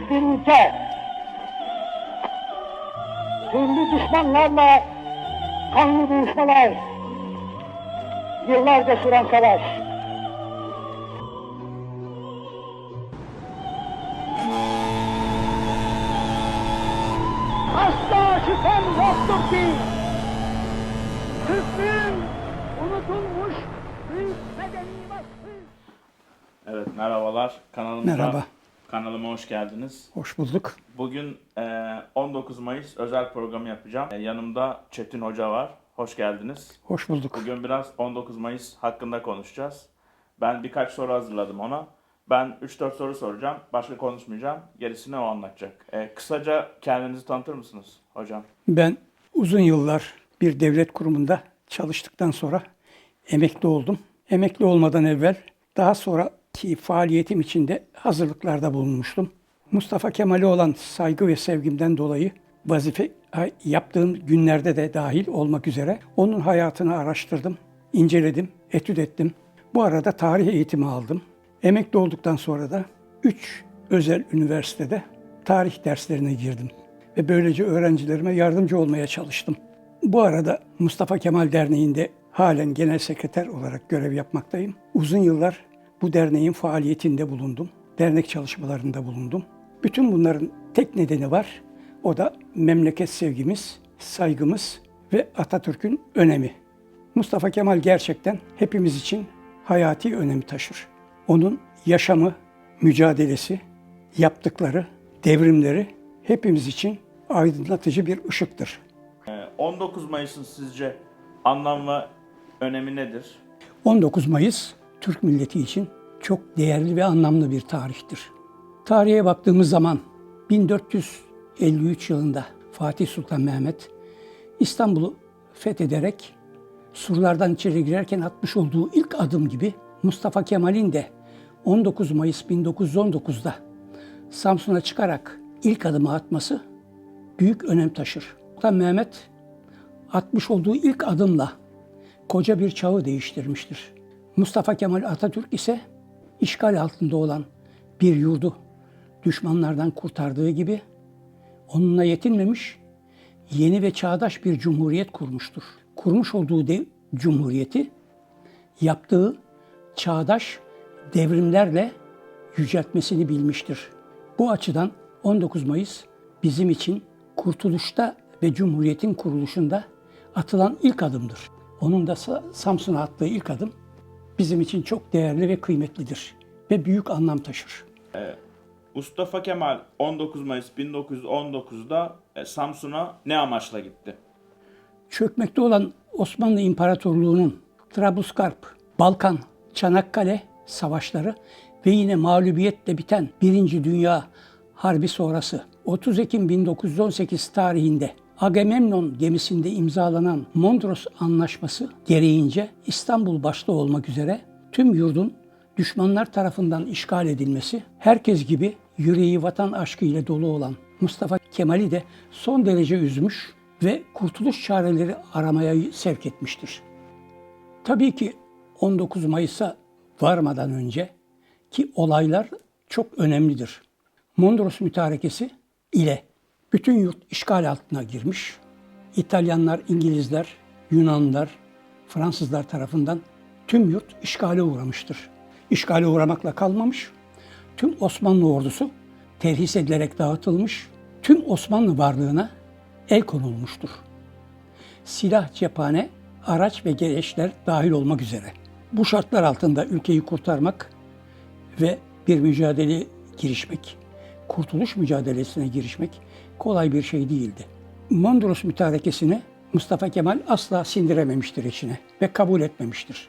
ülke. Türlü düşmanlarla kanlı buluşmalar, yıllarca süren savaş. Asla şüphem yoktur ki Türklüğün unutulmuş büyük medeni vasfı Evet merhabalar kanalımıza. Merhaba. Kanalıma hoş geldiniz. Hoş bulduk. Bugün e, 19 Mayıs özel programı yapacağım. E, yanımda Çetin Hoca var. Hoş geldiniz. Hoş bulduk. Bugün biraz 19 Mayıs hakkında konuşacağız. Ben birkaç soru hazırladım ona. Ben 3-4 soru soracağım. Başka konuşmayacağım. Gerisini o anlatacak. E, kısaca kendinizi tanıtır mısınız hocam? Ben uzun yıllar bir devlet kurumunda çalıştıktan sonra emekli oldum. Emekli olmadan evvel daha sonraki faaliyetim içinde hazırlıklarda bulunmuştum. Mustafa Kemal'e olan saygı ve sevgimden dolayı vazife yaptığım günlerde de dahil olmak üzere onun hayatını araştırdım, inceledim, etüt ettim. Bu arada tarih eğitimi aldım. Emekli olduktan sonra da 3 özel üniversitede tarih derslerine girdim ve böylece öğrencilerime yardımcı olmaya çalıştım. Bu arada Mustafa Kemal Derneği'nde halen genel sekreter olarak görev yapmaktayım. Uzun yıllar bu derneğin faaliyetinde bulundum. Dernek çalışmalarında bulundum. Bütün bunların tek nedeni var. O da memleket sevgimiz, saygımız ve Atatürk'ün önemi. Mustafa Kemal gerçekten hepimiz için hayati önemi taşır. Onun yaşamı, mücadelesi, yaptıkları, devrimleri hepimiz için aydınlatıcı bir ışıktır. E, 19 Mayıs'ın sizce anlam ve önemi nedir? 19 Mayıs Türk milleti için çok değerli ve anlamlı bir tarihtir. Tarihe baktığımız zaman 1453 yılında Fatih Sultan Mehmet İstanbul'u fethederek surlardan içeri girerken atmış olduğu ilk adım gibi Mustafa Kemal'in de 19 Mayıs 1919'da Samsun'a çıkarak ilk adımı atması büyük önem taşır. Sultan Mehmet atmış olduğu ilk adımla koca bir çağı değiştirmiştir. Mustafa Kemal Atatürk ise işgal altında olan bir yurdu düşmanlardan kurtardığı gibi onunla yetinmemiş, yeni ve çağdaş bir cumhuriyet kurmuştur. Kurmuş olduğu de, cumhuriyeti yaptığı çağdaş devrimlerle yüceltmesini bilmiştir. Bu açıdan 19 Mayıs bizim için kurtuluşta ve cumhuriyetin kuruluşunda atılan ilk adımdır. Onun da Samsun'a attığı ilk adım bizim için çok değerli ve kıymetlidir ve büyük anlam taşır. Mustafa Kemal 19 Mayıs 1919'da e, Samsun'a ne amaçla gitti? Çökmekte olan Osmanlı İmparatorluğu'nun Trablusgarp, Balkan, Çanakkale savaşları ve yine mağlubiyetle biten Birinci Dünya Harbi sonrası 30 Ekim 1918 tarihinde Agamemnon gemisinde imzalanan Mondros Anlaşması gereğince İstanbul başta olmak üzere tüm yurdun düşmanlar tarafından işgal edilmesi, herkes gibi yüreği vatan aşkı ile dolu olan Mustafa Kemal'i de son derece üzmüş ve kurtuluş çareleri aramaya sevk etmiştir. Tabii ki 19 Mayıs'a varmadan önce ki olaylar çok önemlidir. Mondros Mütarekesi ile bütün yurt işgal altına girmiş. İtalyanlar, İngilizler, Yunanlılar, Fransızlar tarafından tüm yurt işgale uğramıştır. İşgale uğramakla kalmamış. Tüm Osmanlı ordusu terhis edilerek dağıtılmış. Tüm Osmanlı varlığına el konulmuştur. Silah, cephane, araç ve gereçler dahil olmak üzere. Bu şartlar altında ülkeyi kurtarmak ve bir mücadele girişmek, kurtuluş mücadelesine girişmek kolay bir şey değildi. Mondros mütarekesini Mustafa Kemal asla sindirememiştir içine ve kabul etmemiştir.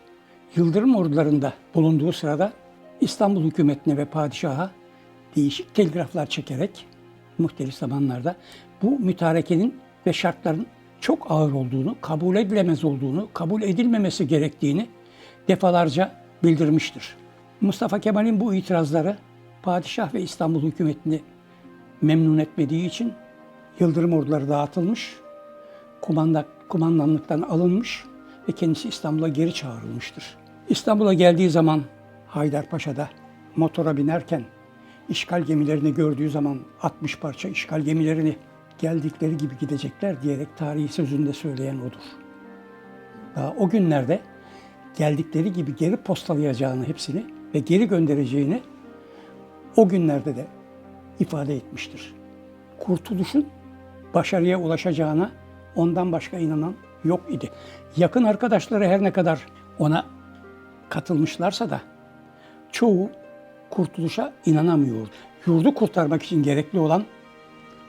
Yıldırım ordularında bulunduğu sırada İstanbul hükümetine ve padişaha değişik telgraflar çekerek muhtelif zamanlarda bu mütarekenin ve şartların çok ağır olduğunu, kabul edilemez olduğunu, kabul edilmemesi gerektiğini defalarca bildirmiştir. Mustafa Kemal'in bu itirazları padişah ve İstanbul hükümetini memnun etmediği için Yıldırım orduları dağıtılmış, kumanda, kumandanlıktan alınmış ve kendisi İstanbul'a geri çağrılmıştır. İstanbul'a geldiği zaman Haydarpaşa'da motora binerken işgal gemilerini gördüğü zaman 60 parça işgal gemilerini geldikleri gibi gidecekler diyerek tarihi sözünde söyleyen odur. Daha o günlerde geldikleri gibi geri postalayacağını hepsini ve geri göndereceğini o günlerde de ifade etmiştir. Kurtuluşun başarıya ulaşacağına ondan başka inanan yok idi. Yakın arkadaşları her ne kadar ona katılmışlarsa da çoğu kurtuluşa inanamıyordu. Yurdu kurtarmak için gerekli olan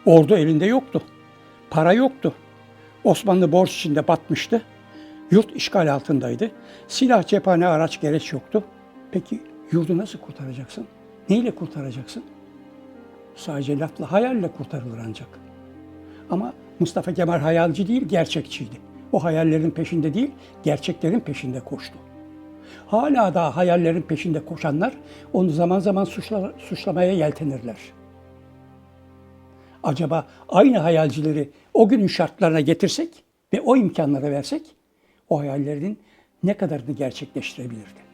ordu elinde yoktu. Para yoktu. Osmanlı borç içinde batmıştı. Yurt işgal altındaydı. Silah, cephane, araç, gereç yoktu. Peki yurdu nasıl kurtaracaksın? Neyle kurtaracaksın? Sadece lafla, hayalle kurtarılır ancak. Ama Mustafa Kemal hayalci değil, gerçekçiydi. O hayallerin peşinde değil, gerçeklerin peşinde koştu. Hala da hayallerin peşinde koşanlar onu zaman zaman suçla, suçlamaya yeltenirler. Acaba aynı hayalcileri o günün şartlarına getirsek ve o imkanları versek o hayallerin ne kadarını gerçekleştirebilirdi?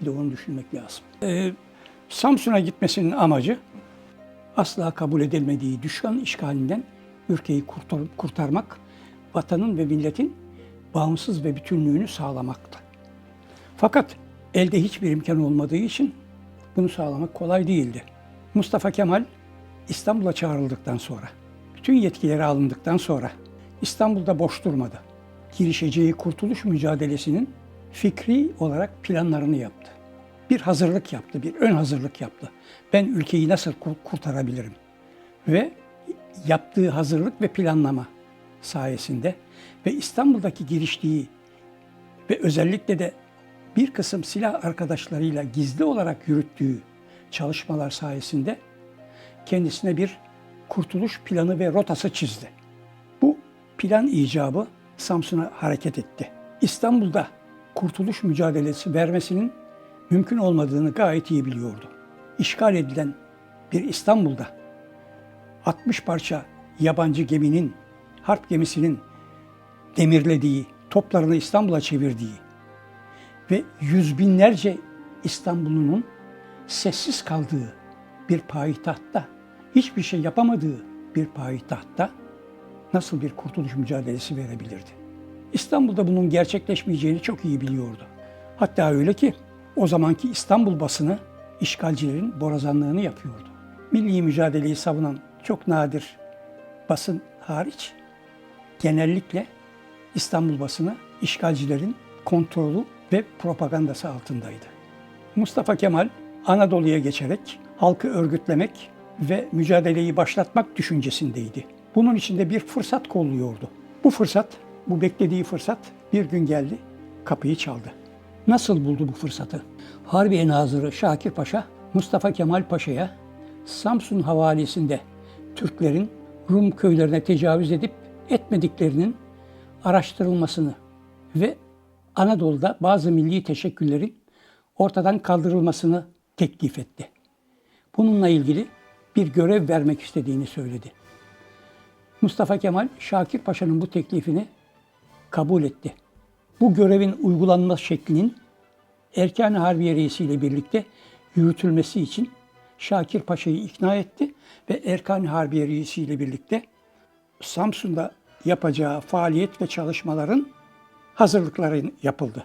Bir de onu düşünmek lazım. Ee, Samsun'a gitmesinin amacı asla kabul edilmediği düşman işgalinden ülkeyi kurtar- kurtarmak, vatanın ve milletin bağımsız ve bütünlüğünü sağlamaktı. Fakat elde hiçbir imkan olmadığı için bunu sağlamak kolay değildi. Mustafa Kemal İstanbul'a çağrıldıktan sonra, bütün yetkileri alındıktan sonra İstanbul'da boş durmadı. Girişeceği kurtuluş mücadelesinin fikri olarak planlarını yaptı. Bir hazırlık yaptı, bir ön hazırlık yaptı. Ben ülkeyi nasıl kur- kurtarabilirim? Ve yaptığı hazırlık ve planlama sayesinde ve İstanbul'daki giriştiği ve özellikle de bir kısım silah arkadaşlarıyla gizli olarak yürüttüğü çalışmalar sayesinde kendisine bir kurtuluş planı ve rotası çizdi. Bu plan icabı Samsun'a hareket etti. İstanbul'da kurtuluş mücadelesi vermesinin mümkün olmadığını gayet iyi biliyordu. İşgal edilen bir İstanbul'da 60 parça yabancı geminin, harp gemisinin demirlediği, toplarını İstanbul'a çevirdiği ve yüz binlerce İstanbul'un sessiz kaldığı bir payitahtta, hiçbir şey yapamadığı bir payitahtta nasıl bir kurtuluş mücadelesi verebilirdi? İstanbul'da bunun gerçekleşmeyeceğini çok iyi biliyordu. Hatta öyle ki o zamanki İstanbul basını işgalcilerin borazanlığını yapıyordu. Milli mücadeleyi savunan çok nadir basın hariç genellikle İstanbul basını işgalcilerin kontrolü ve propagandası altındaydı. Mustafa Kemal Anadolu'ya geçerek halkı örgütlemek ve mücadeleyi başlatmak düşüncesindeydi. Bunun için de bir fırsat kolluyordu. Bu fırsat, bu beklediği fırsat bir gün geldi, kapıyı çaldı. Nasıl buldu bu fırsatı? Harbiye Nazırı Şakir Paşa, Mustafa Kemal Paşa'ya Samsun havalisinde Türklerin Rum köylerine tecavüz edip etmediklerinin araştırılmasını ve Anadolu'da bazı milli teşekküllerin ortadan kaldırılmasını teklif etti. Bununla ilgili bir görev vermek istediğini söyledi. Mustafa Kemal Şakir Paşa'nın bu teklifini kabul etti. Bu görevin uygulanma şeklinin Erkan-ı Harbiye Reisi ile birlikte yürütülmesi için Şakir Paşa'yı ikna etti ve Erkan-ı Harbiye Reisi ile birlikte Samsun'da yapacağı faaliyet ve çalışmaların hazırlıkları yapıldı.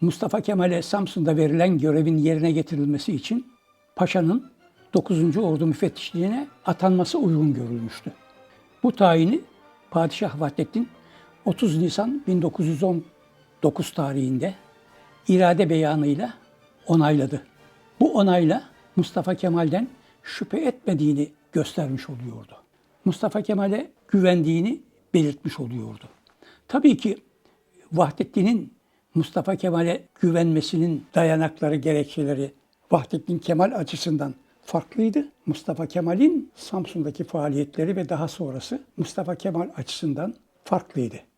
Mustafa Kemal'e Samsun'da verilen görevin yerine getirilmesi için Paşa'nın 9. Ordu Müfettişliğine atanması uygun görülmüştü. Bu tayini Padişah Vahdettin 30 Nisan 1919 tarihinde irade beyanıyla onayladı. Bu onayla Mustafa Kemal'den şüphe etmediğini göstermiş oluyordu. Mustafa Kemal'e güvendiğini belirtmiş oluyordu. Tabii ki Vahdettin'in Mustafa Kemal'e güvenmesinin dayanakları, gerekçeleri Vahdettin Kemal açısından farklıydı. Mustafa Kemal'in Samsun'daki faaliyetleri ve daha sonrası Mustafa Kemal açısından farklıydı.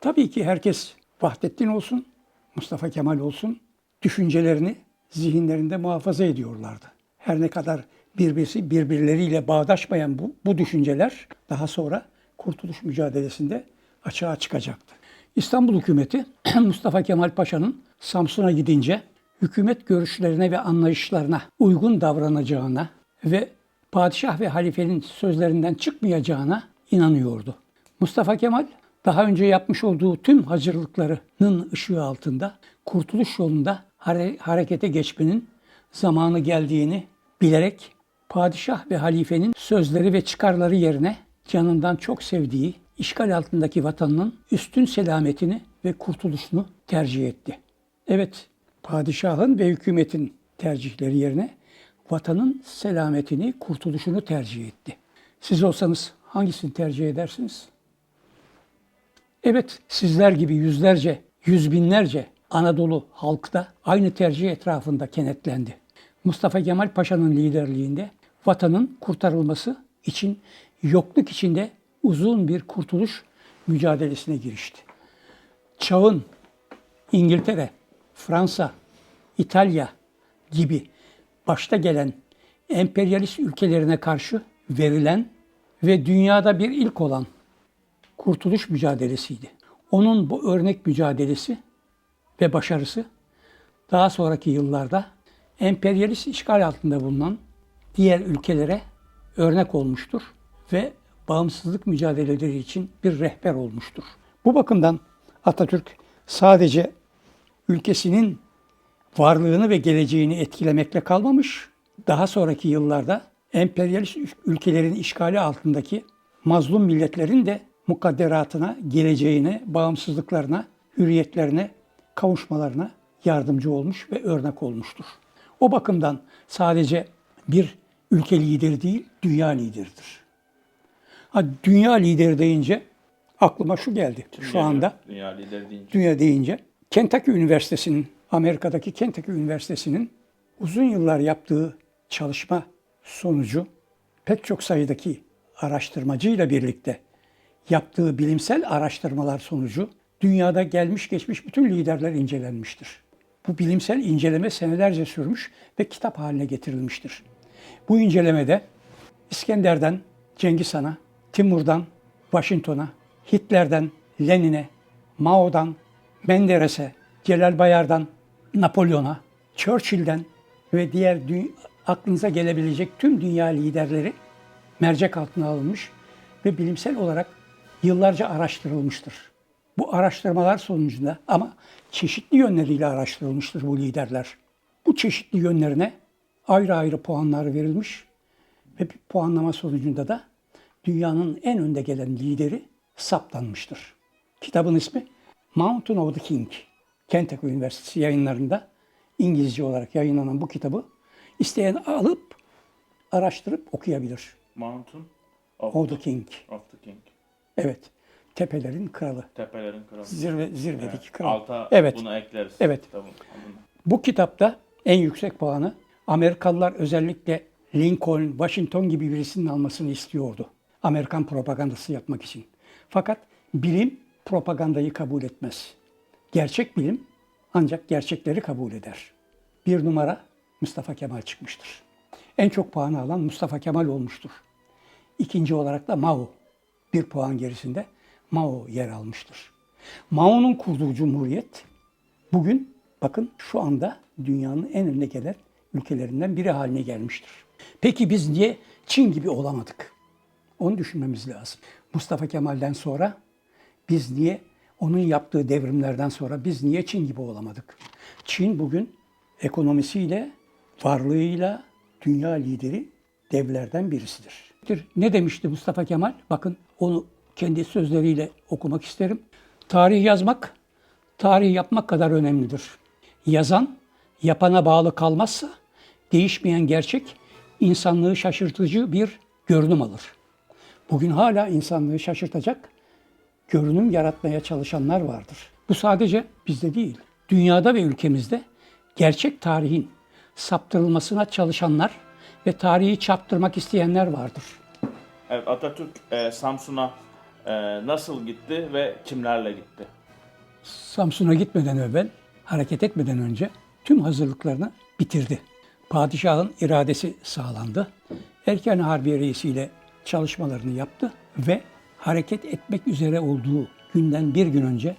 Tabii ki herkes Vahdettin olsun, Mustafa Kemal olsun düşüncelerini zihinlerinde muhafaza ediyorlardı. Her ne kadar birbirisi birbirleriyle bağdaşmayan bu, bu düşünceler daha sonra kurtuluş mücadelesinde açığa çıkacaktı. İstanbul hükümeti Mustafa Kemal Paşa'nın Samsun'a gidince hükümet görüşlerine ve anlayışlarına uygun davranacağına ve padişah ve halifenin sözlerinden çıkmayacağına inanıyordu. Mustafa Kemal daha önce yapmış olduğu tüm hazırlıklarının ışığı altında kurtuluş yolunda hare- harekete geçmenin zamanı geldiğini bilerek padişah ve halifenin sözleri ve çıkarları yerine canından çok sevdiği işgal altındaki vatanının üstün selametini ve kurtuluşunu tercih etti. Evet, padişahın ve hükümetin tercihleri yerine vatanın selametini, kurtuluşunu tercih etti. Siz olsanız hangisini tercih edersiniz? Evet, sizler gibi yüzlerce, yüz binlerce Anadolu halkı da aynı tercih etrafında kenetlendi. Mustafa Kemal Paşa'nın liderliğinde vatanın kurtarılması için yokluk içinde uzun bir kurtuluş mücadelesine girişti. Çağın İngiltere, Fransa, İtalya gibi başta gelen emperyalist ülkelerine karşı verilen ve dünyada bir ilk olan kurtuluş mücadelesiydi. Onun bu örnek mücadelesi ve başarısı daha sonraki yıllarda emperyalist işgal altında bulunan diğer ülkelere örnek olmuştur ve bağımsızlık mücadeleleri için bir rehber olmuştur. Bu bakımdan Atatürk sadece ülkesinin varlığını ve geleceğini etkilemekle kalmamış, daha sonraki yıllarda emperyalist ülkelerin işgali altındaki mazlum milletlerin de mukadderatına, geleceğine, bağımsızlıklarına, hürriyetlerine, kavuşmalarına yardımcı olmuş ve örnek olmuştur. O bakımdan sadece bir ülke lideri değil, dünya lideridir. Ha, dünya lideri deyince aklıma şu geldi şu Geliyor, anda Dünya lideri deyince. dünya deyince Kentucky Üniversitesi'nin, Amerika'daki Kentucky Üniversitesi'nin uzun yıllar yaptığı çalışma sonucu pek çok sayıdaki araştırmacıyla birlikte yaptığı bilimsel araştırmalar sonucu dünyada gelmiş geçmiş bütün liderler incelenmiştir. Bu bilimsel inceleme senelerce sürmüş ve kitap haline getirilmiştir. Bu incelemede İskender'den Cengiz Han'a, Timur'dan Washington'a, Hitler'den Lenin'e, Mao'dan Menderes'e, Celal Bayar'dan Napolyon'a, Churchill'den ve diğer aklınıza gelebilecek tüm dünya liderleri mercek altına alınmış ve bilimsel olarak yıllarca araştırılmıştır. Bu araştırmalar sonucunda ama çeşitli yönleriyle araştırılmıştır bu liderler. Bu çeşitli yönlerine ayrı ayrı puanlar verilmiş ve bir puanlama sonucunda da dünyanın en önde gelen lideri saptanmıştır. Kitabın ismi Mountain of the King. Kentucky Üniversitesi yayınlarında İngilizce olarak yayınlanan bu kitabı isteyen alıp araştırıp okuyabilir. Mountain of, Of the King. of the King. Evet. Tepelerin kralı. Tepelerin kralı. Zirve, zirvedeki Evet, kral. Alta Evet. bunu ekleriz. Evet. Adını. Bu kitapta en yüksek puanı Amerikalılar özellikle Lincoln, Washington gibi birisinin almasını istiyordu. Amerikan propagandası yapmak için. Fakat bilim propagandayı kabul etmez. Gerçek bilim ancak gerçekleri kabul eder. Bir numara Mustafa Kemal çıkmıştır. En çok puanı alan Mustafa Kemal olmuştur. İkinci olarak da Mao bir puan gerisinde Mao yer almıştır. Mao'nun kurduğu cumhuriyet bugün bakın şu anda dünyanın en önde gelen ülkelerinden biri haline gelmiştir. Peki biz niye Çin gibi olamadık? Onu düşünmemiz lazım. Mustafa Kemal'den sonra biz niye onun yaptığı devrimlerden sonra biz niye Çin gibi olamadık? Çin bugün ekonomisiyle, varlığıyla dünya lideri devlerden birisidir. Ne demişti Mustafa Kemal? Bakın onu kendi sözleriyle okumak isterim. Tarih yazmak, tarih yapmak kadar önemlidir. Yazan, yapana bağlı kalmazsa değişmeyen gerçek insanlığı şaşırtıcı bir görünüm alır. Bugün hala insanlığı şaşırtacak görünüm yaratmaya çalışanlar vardır. Bu sadece bizde değil, dünyada ve ülkemizde gerçek tarihin saptırılmasına çalışanlar ve tarihi çarptırmak isteyenler vardır. Evet Atatürk e, Samsun'a e, nasıl gitti ve kimlerle gitti? Samsun'a gitmeden evvel, hareket etmeden önce tüm hazırlıklarını bitirdi. Padişahın iradesi sağlandı. Erken Harbiye Reisi ile çalışmalarını yaptı ve hareket etmek üzere olduğu günden bir gün önce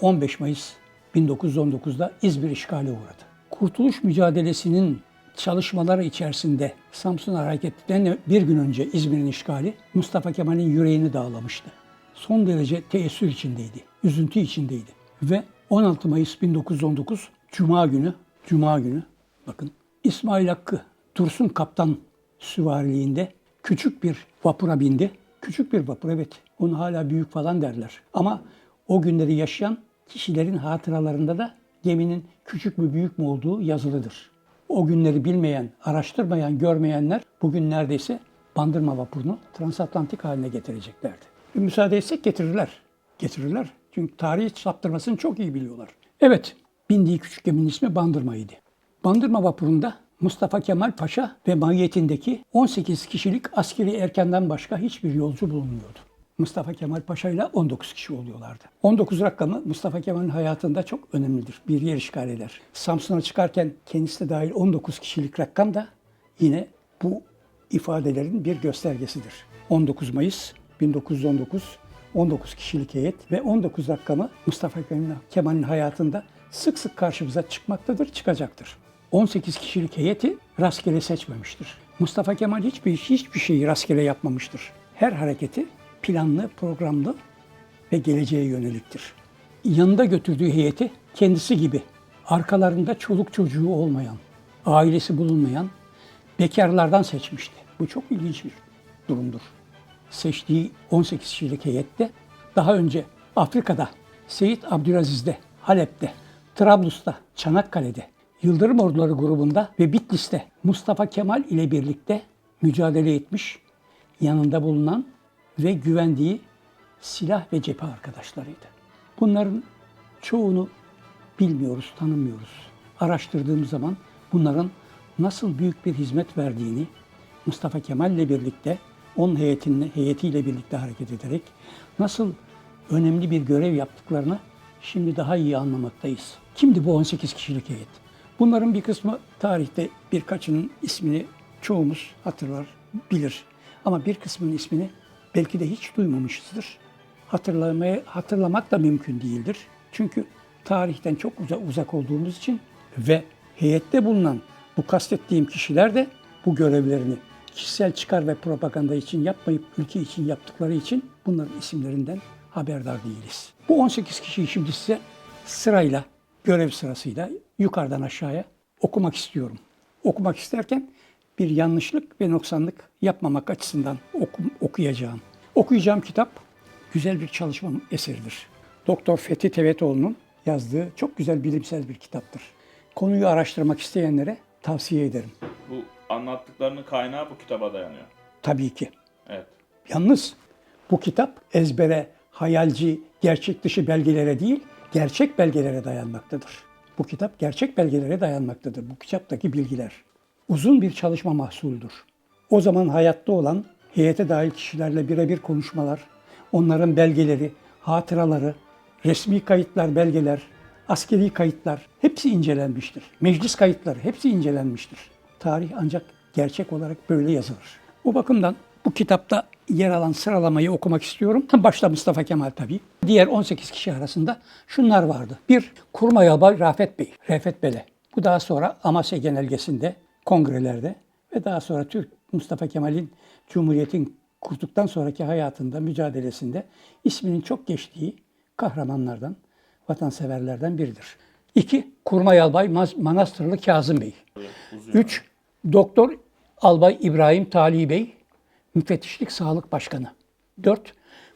15 Mayıs 1919'da İzmir işgali uğradı. Kurtuluş mücadelesinin çalışmaları içerisinde Samsun hareketinden bir gün önce İzmir'in işgali Mustafa Kemal'in yüreğini dağlamıştı. Son derece teessür içindeydi, üzüntü içindeydi. Ve 16 Mayıs 1919 Cuma günü, Cuma günü bakın İsmail Hakkı Dursun Kaptan süvariliğinde küçük bir vapura bindi. Küçük bir vapur evet. Onu hala büyük falan derler. Ama o günleri yaşayan kişilerin hatıralarında da geminin küçük mü büyük mü olduğu yazılıdır. O günleri bilmeyen, araştırmayan, görmeyenler bugün neredeyse Bandırma vapurunu transatlantik haline getireceklerdi. Bir müsaade etsek getirirler. Getirirler. Çünkü tarihi saptırmasını çok iyi biliyorlar. Evet, bindiği küçük geminin ismi Bandırma'ydı. Bandırma vapurunda Mustafa Kemal Paşa ve mahiyetindeki 18 kişilik askeri erkenden başka hiçbir yolcu bulunmuyordu. Mustafa Kemal Paşa ile 19 kişi oluyorlardı. 19 rakamı Mustafa Kemal'in hayatında çok önemlidir. Bir yer işgal eder. Samsun'a çıkarken kendisi de dahil 19 kişilik rakam da yine bu ifadelerin bir göstergesidir. 19 Mayıs 1919 19 kişilik heyet ve 19 rakamı Mustafa Kemal'in hayatında sık sık karşımıza çıkmaktadır, çıkacaktır. 18 kişilik heyeti rastgele seçmemiştir. Mustafa Kemal hiçbir hiçbir şeyi rastgele yapmamıştır. Her hareketi planlı, programlı ve geleceğe yöneliktir. Yanında götürdüğü heyeti kendisi gibi arkalarında çoluk çocuğu olmayan, ailesi bulunmayan bekarlardan seçmişti. Bu çok ilginç bir durumdur. Seçtiği 18 kişilik heyette daha önce Afrika'da, Seyit Abdülaziz'de, Halep'te, Trablus'ta, Çanakkale'de, Yıldırım Orduları grubunda ve Bitlis'te Mustafa Kemal ile birlikte mücadele etmiş, yanında bulunan ve güvendiği silah ve cephe arkadaşlarıydı. Bunların çoğunu bilmiyoruz, tanımıyoruz. Araştırdığımız zaman bunların nasıl büyük bir hizmet verdiğini Mustafa Kemal ile birlikte, onun heyetinin, heyetiyle birlikte hareket ederek nasıl önemli bir görev yaptıklarını şimdi daha iyi anlamaktayız. Kimdi bu 18 kişilik heyet? Bunların bir kısmı tarihte birkaçının ismini çoğumuz hatırlar, bilir. Ama bir kısmının ismini belki de hiç duymamışızdır. Hatırlamaya, hatırlamak da mümkün değildir. Çünkü tarihten çok uzak, uzak olduğumuz için ve heyette bulunan bu kastettiğim kişiler de bu görevlerini kişisel çıkar ve propaganda için yapmayıp ülke için yaptıkları için bunların isimlerinden haberdar değiliz. Bu 18 kişiyi şimdi size sırayla, görev sırasıyla yukarıdan aşağıya okumak istiyorum. Okumak isterken bir yanlışlık ve noksanlık yapmamak açısından oku, okuyacağım. Okuyacağım kitap güzel bir çalışma eseridir. Doktor Fethi Tevetoğlu'nun yazdığı çok güzel bilimsel bir kitaptır. Konuyu araştırmak isteyenlere tavsiye ederim. Bu anlattıklarının kaynağı bu kitaba dayanıyor. Tabii ki. Evet. Yalnız bu kitap ezbere, hayalci, gerçek dışı belgelere değil, gerçek belgelere dayanmaktadır. Bu kitap gerçek belgelere dayanmaktadır. Bu kitaptaki bilgiler. Uzun bir çalışma mahsuludur. O zaman hayatta olan heyete dahil kişilerle birebir konuşmalar, onların belgeleri, hatıraları, resmi kayıtlar, belgeler, askeri kayıtlar hepsi incelenmiştir. Meclis kayıtları hepsi incelenmiştir. Tarih ancak gerçek olarak böyle yazılır. Bu bakımdan bu kitapta yer alan sıralamayı okumak istiyorum. Başta Mustafa Kemal tabii. Diğer 18 kişi arasında şunlar vardı. Bir, Kurmay Albay Rafet Bey, Refet Bele. Bu daha sonra Amasya Genelgesi'nde, kongrelerde ve daha sonra Türk Mustafa Kemal'in Cumhuriyet'in kurduktan sonraki hayatında, mücadelesinde isminin çok geçtiği kahramanlardan, vatanseverlerden biridir. İki, Kurmay Albay Manastırlı Kazım Bey. Üç, Doktor Albay İbrahim Tali Bey, Müfettişlik Sağlık Başkanı. 4.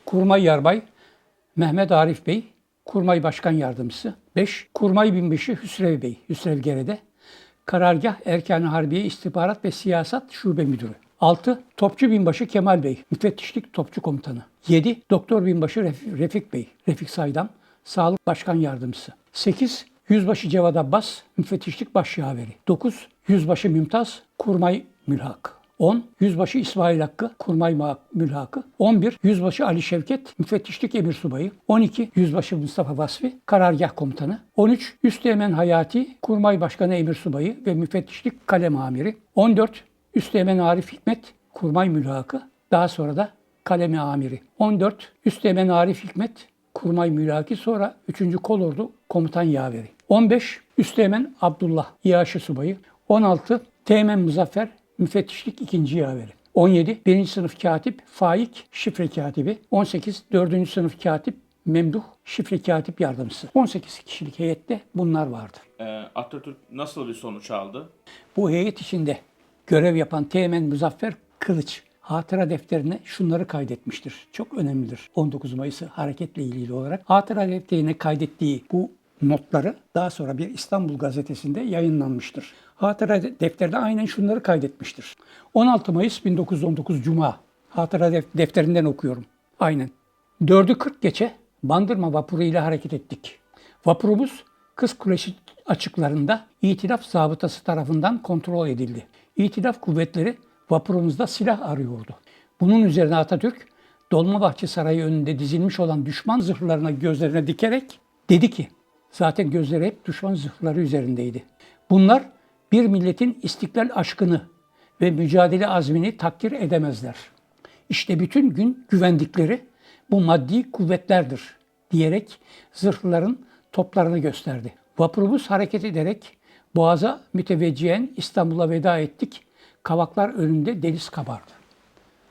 Kurmay Yarbay Mehmet Arif Bey, Kurmay Başkan Yardımcısı. 5. Kurmay Binbaşı Hüsrev Bey, Hüsrev Gere'de. Karargah Erkan-ı Harbiye İstihbarat ve Siyasat Şube Müdürü. 6. Topçu Binbaşı Kemal Bey, Müfettişlik Topçu Komutanı. 7. Doktor Binbaşı Ref- Refik Bey, Refik Saydam, Sağlık Başkan Yardımcısı. 8. Yüzbaşı Cevat Abbas, Müfettişlik Başyaveri. 9. Yüzbaşı Mümtaz, Kurmay Mülhak. 10. Yüzbaşı İsmail Hakkı, Kurmay Ma- Mülhakı. 11. Yüzbaşı Ali Şevket, Müfettişlik Emir Subayı. 12. Yüzbaşı Mustafa Vasfi, Karargah Komutanı. 13. Üsteğmen Hayati, Kurmay Başkanı Emir Subayı ve Müfettişlik Kalem Amiri. 14. Üsteğmen Arif Hikmet, Kurmay Mülhakı. Daha sonra da Kalemi Amiri. 14. Üsteğmen Arif Hikmet, Kurmay Mülaki sonra 3. Kolordu Komutan Yaveri. 15. Üsteğmen Abdullah İyaşı Subayı. 16. Teğmen Muzaffer müfettişlik ikinci yaveri. 17 birinci sınıf katip Faik şifre katibi. 18 dördüncü sınıf katip Memduh şifre katip yardımcısı. 18 kişilik heyette bunlar vardı. Ee, Atatürk nasıl bir sonuç aldı? Bu heyet içinde görev yapan Teğmen Muzaffer Kılıç hatıra defterine şunları kaydetmiştir. Çok önemlidir. 19 Mayıs'ı hareketle ilgili olarak hatıra defterine kaydettiği bu notları daha sonra bir İstanbul gazetesinde yayınlanmıştır. Hatıra defterde aynen şunları kaydetmiştir. 16 Mayıs 1919 Cuma hatıra def- defterinden okuyorum. Aynen. 4'ü 40 geçe Bandırma vapuru ile hareket ettik. Vapurumuz Kız Kulesi açıklarında İtilaf zabıtası tarafından kontrol edildi. İtilaf kuvvetleri vapurumuzda silah arıyordu. Bunun üzerine Atatürk Dolmabahçe Sarayı önünde dizilmiş olan düşman zırhlarına gözlerine dikerek dedi ki zaten gözleri hep düşman zırhları üzerindeydi. Bunlar bir milletin istiklal aşkını ve mücadele azmini takdir edemezler. İşte bütün gün güvendikleri bu maddi kuvvetlerdir diyerek zırhların toplarını gösterdi. Vapurumuz hareket ederek Boğaz'a müteveccihen İstanbul'a veda ettik. Kavaklar önünde deniz kabardı.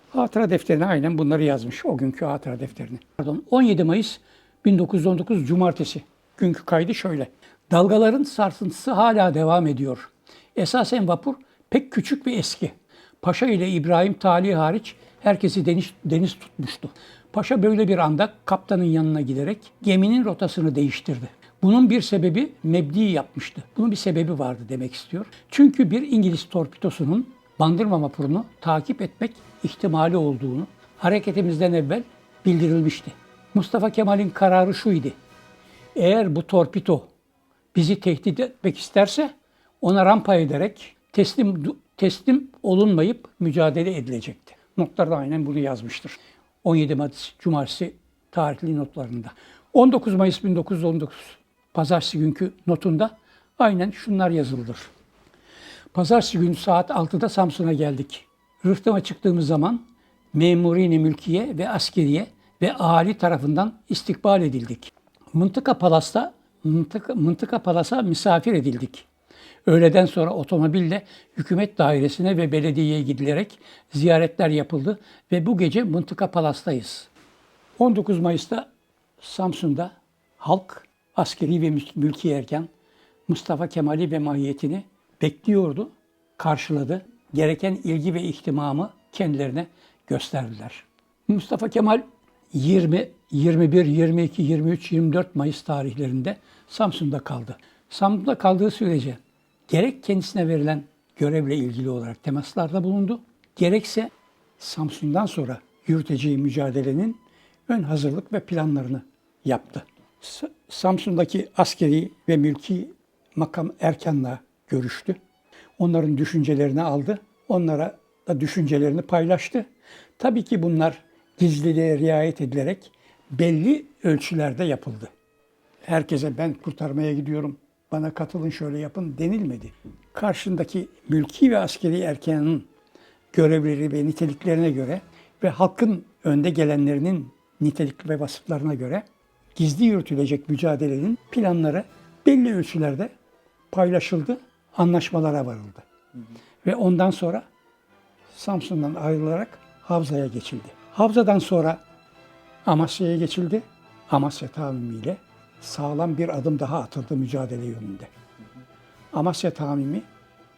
Hatıra defterine aynen bunları yazmış. O günkü hatıra defterini. Pardon 17 Mayıs 1919 Cumartesi. Günkü kaydı şöyle. Dalgaların sarsıntısı hala devam ediyor. Esasen vapur pek küçük ve eski. Paşa ile İbrahim Tali hariç herkesi deniz, deniz tutmuştu. Paşa böyle bir anda kaptanın yanına giderek geminin rotasını değiştirdi. Bunun bir sebebi mebdi yapmıştı. Bunun bir sebebi vardı demek istiyor. Çünkü bir İngiliz torpidosunun Bandırma vapurunu takip etmek ihtimali olduğunu hareketimizden evvel bildirilmişti. Mustafa Kemal'in kararı şuydu. Eğer bu torpido bizi tehdit etmek isterse ona rampa ederek teslim teslim olunmayıp mücadele edilecekti. Notlarda aynen bunu yazmıştır. 17 Mayıs Cumartesi tarihli notlarında. 19 Mayıs 1919 Pazartesi günkü notunda aynen şunlar yazılıdır. Pazartesi günü saat 6'da Samsun'a geldik. Rıhtıma çıktığımız zaman memurine mülkiye ve askeriye ve ahali tarafından istikbal edildik. Mıntıka Palas'ta Mıntıka, Mıntıka Palas'a misafir edildik. Öğleden sonra otomobille hükümet dairesine ve belediyeye gidilerek ziyaretler yapıldı ve bu gece Mıntıka Palas'tayız. 19 Mayıs'ta Samsun'da halk askeri ve mülki erken Mustafa Kemal'i ve mahiyetini bekliyordu, karşıladı. Gereken ilgi ve ihtimamı kendilerine gösterdiler. Mustafa Kemal 20, 21, 22, 23, 24 Mayıs tarihlerinde Samsun'da kaldı. Samsun'da kaldığı sürece gerek kendisine verilen görevle ilgili olarak temaslarda bulundu, gerekse Samsun'dan sonra yürüteceği mücadelenin ön hazırlık ve planlarını yaptı. Samsun'daki askeri ve mülki makam erkanla görüştü. Onların düşüncelerini aldı. Onlara da düşüncelerini paylaştı. Tabii ki bunlar gizliliğe riayet edilerek belli ölçülerde yapıldı. Herkese ben kurtarmaya gidiyorum, bana katılın şöyle yapın denilmedi. Karşındaki mülki ve askeri erkanın görevleri ve niteliklerine göre ve halkın önde gelenlerinin nitelik ve vasıflarına göre gizli yürütülecek mücadelenin planları belli ölçülerde paylaşıldı, anlaşmalara varıldı. Ve ondan sonra Samsun'dan ayrılarak Havza'ya geçildi. Havza'dan sonra Amasya'ya geçildi. Amasya tamimiyle sağlam bir adım daha atıldı mücadele yönünde. Amasya tamimi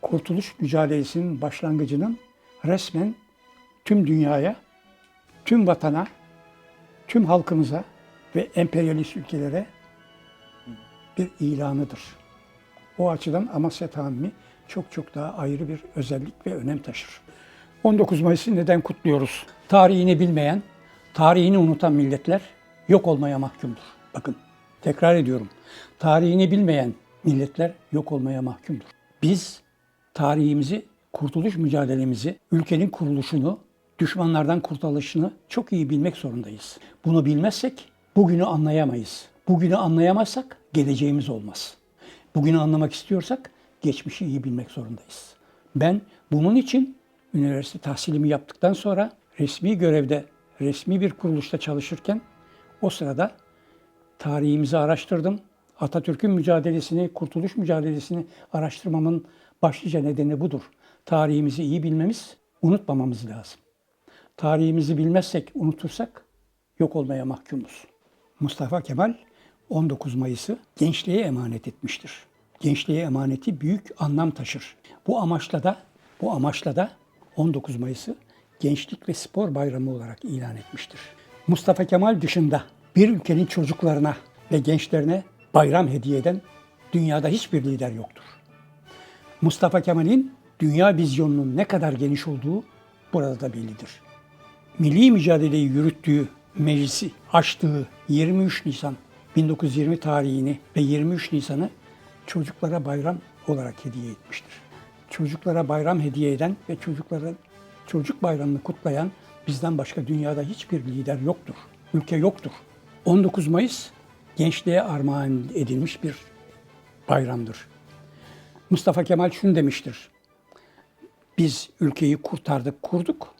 kurtuluş mücadelesinin başlangıcının resmen tüm dünyaya, tüm vatana, tüm halkımıza ve emperyalist ülkelere bir ilanıdır. O açıdan Amasya Tamimi çok çok daha ayrı bir özellik ve önem taşır. 19 Mayıs'ı neden kutluyoruz? Tarihini bilmeyen, tarihini unutan milletler yok olmaya mahkumdur. Bakın tekrar ediyorum. Tarihini bilmeyen milletler yok olmaya mahkumdur. Biz tarihimizi, kurtuluş mücadelemizi, ülkenin kuruluşunu, düşmanlardan kurtuluşunu çok iyi bilmek zorundayız. Bunu bilmezsek bugünü anlayamayız. Bugünü anlayamazsak geleceğimiz olmaz. Bugünü anlamak istiyorsak geçmişi iyi bilmek zorundayız. Ben bunun için üniversite tahsilimi yaptıktan sonra resmi görevde, resmi bir kuruluşta çalışırken o sırada tarihimizi araştırdım. Atatürk'ün mücadelesini, kurtuluş mücadelesini araştırmamın başlıca nedeni budur. Tarihimizi iyi bilmemiz, unutmamamız lazım. Tarihimizi bilmezsek, unutursak yok olmaya mahkumuz. Mustafa Kemal 19 Mayıs'ı gençliğe emanet etmiştir. Gençliğe emaneti büyük anlam taşır. Bu amaçla da bu amaçla da 19 Mayıs'ı Gençlik ve Spor Bayramı olarak ilan etmiştir. Mustafa Kemal dışında bir ülkenin çocuklarına ve gençlerine bayram hediye eden dünyada hiçbir lider yoktur. Mustafa Kemal'in dünya vizyonunun ne kadar geniş olduğu burada da bellidir. Milli mücadeleyi yürüttüğü, meclisi açtığı 23 Nisan 1920 tarihini ve 23 Nisan'ı çocuklara bayram olarak hediye etmiştir. Çocuklara bayram hediye eden ve çocuklara çocuk bayramını kutlayan bizden başka dünyada hiçbir lider yoktur. Ülke yoktur. 19 Mayıs gençliğe armağan edilmiş bir bayramdır. Mustafa Kemal şunu demiştir. Biz ülkeyi kurtardık, kurduk.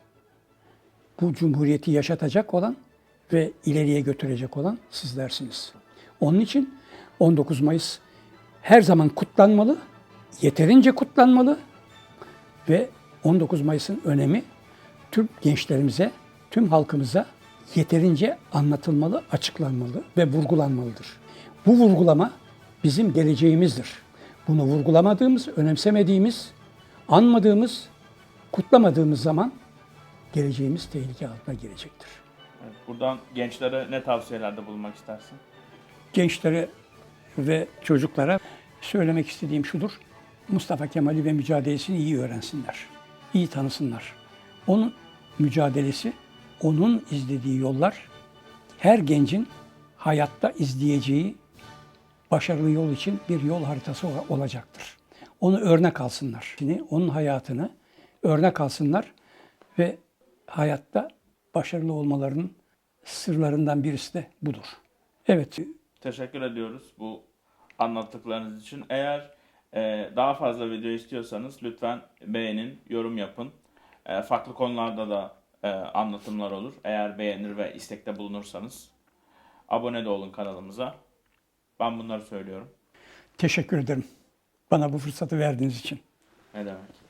Bu cumhuriyeti yaşatacak olan ve ileriye götürecek olan sizlersiniz. Onun için 19 Mayıs her zaman kutlanmalı, yeterince kutlanmalı ve 19 Mayıs'ın önemi tüm gençlerimize, tüm halkımıza yeterince anlatılmalı, açıklanmalı ve vurgulanmalıdır. Bu vurgulama bizim geleceğimizdir. Bunu vurgulamadığımız, önemsemediğimiz, anmadığımız, kutlamadığımız zaman geleceğimiz tehlike altına girecektir. Evet, buradan gençlere ne tavsiyelerde bulunmak istersin? gençlere ve çocuklara söylemek istediğim şudur. Mustafa Kemal'i ve mücadelesini iyi öğrensinler. iyi tanısınlar. Onun mücadelesi, onun izlediği yollar her gencin hayatta izleyeceği başarılı yol için bir yol haritası ol- olacaktır. Onu örnek alsınlar. Şimdi Onun hayatını örnek alsınlar ve hayatta başarılı olmalarının sırlarından birisi de budur. Evet, Teşekkür ediyoruz bu anlattıklarınız için. Eğer e, daha fazla video istiyorsanız lütfen beğenin, yorum yapın. E, farklı konularda da e, anlatımlar olur. Eğer beğenir ve istekte bulunursanız abone de olun kanalımıza. Ben bunları söylüyorum. teşekkür ederim bana bu fırsatı verdiğiniz için. Ne demek?